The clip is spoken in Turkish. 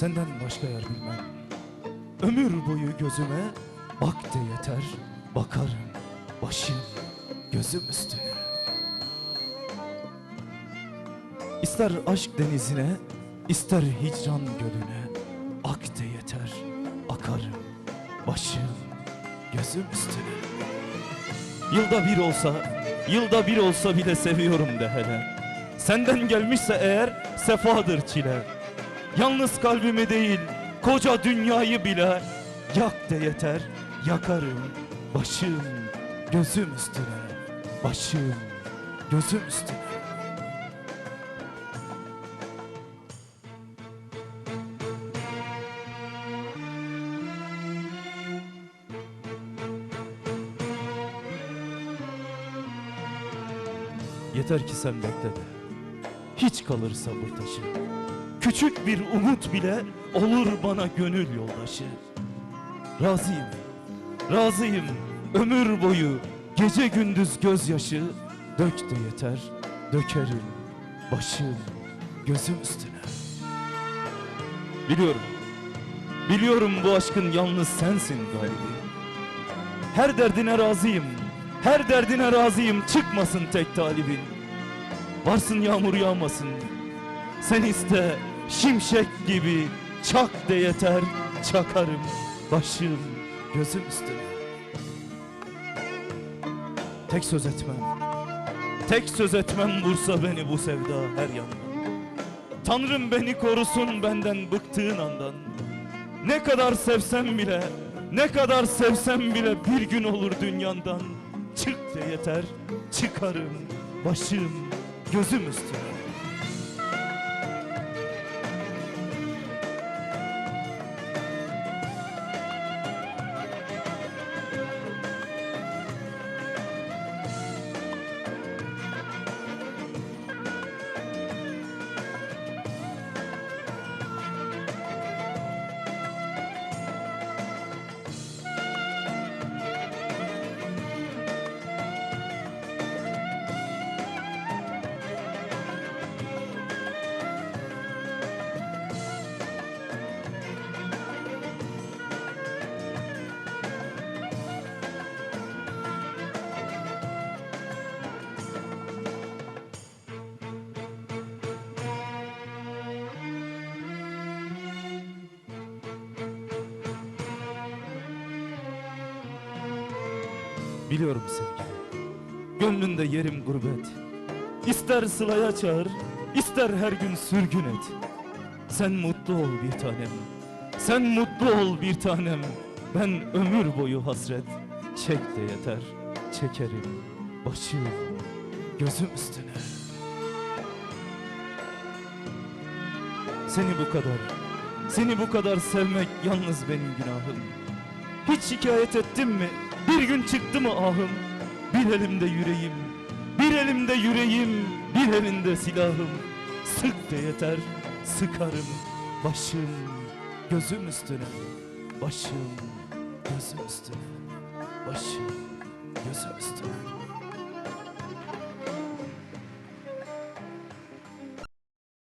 Senden başka yer bilmem. Ömür boyu gözüme bak de yeter. Bakarım başım gözüm üstüne. İster aşk denizine, ister hicran gölüne. Ak de yeter, akarım başım gözüm üstüne. Yılda bir olsa, yılda bir olsa bile seviyorum de hele. Senden gelmişse eğer sefadır çile. Yalnız kalbimi değil, koca dünyayı bile yak de yeter, yakarım başım gözüm üstüne. Başım gözüm üstüne. Yeter ki sen bekle de. Hiç kalır sabır taşı. Küçük bir umut bile olur bana gönül yoldaşı. Razıyım, razıyım ömür boyu gece gündüz gözyaşı dök de yeter, dökerim başım gözüm üstüne. Biliyorum, biliyorum bu aşkın yalnız sensin galibi. Her derdine razıyım, her derdine razıyım çıkmasın tek talibin. Varsın yağmur yağmasın, sen iste şimşek gibi çak de yeter çakarım başım gözüm üstüne. Tek söz etmem, tek söz etmem vursa beni bu sevda her yandan. Tanrım beni korusun benden bıktığın andan. Ne kadar sevsem bile, ne kadar sevsem bile bir gün olur dünyandan. Çık de yeter, çıkarım başım gözüm üstüne. Biliyorum sevgili. Gönlünde yerim gurbet. İster sılaya çağır, ister her gün sürgün et. Sen mutlu ol bir tanem. Sen mutlu ol bir tanem. Ben ömür boyu hasret. Çek de yeter, çekerim başım gözüm üstüne. Seni bu kadar, seni bu kadar sevmek yalnız benim günahım. Hiç şikayet ettim mi? Bir gün çıktı mı ahım? Bir elimde yüreğim, bir elimde yüreğim, bir elinde silahım. Sık de yeter, sıkarım başım gözüm üstüne. Başım gözüm üstüne. Başım gözüm üstüne.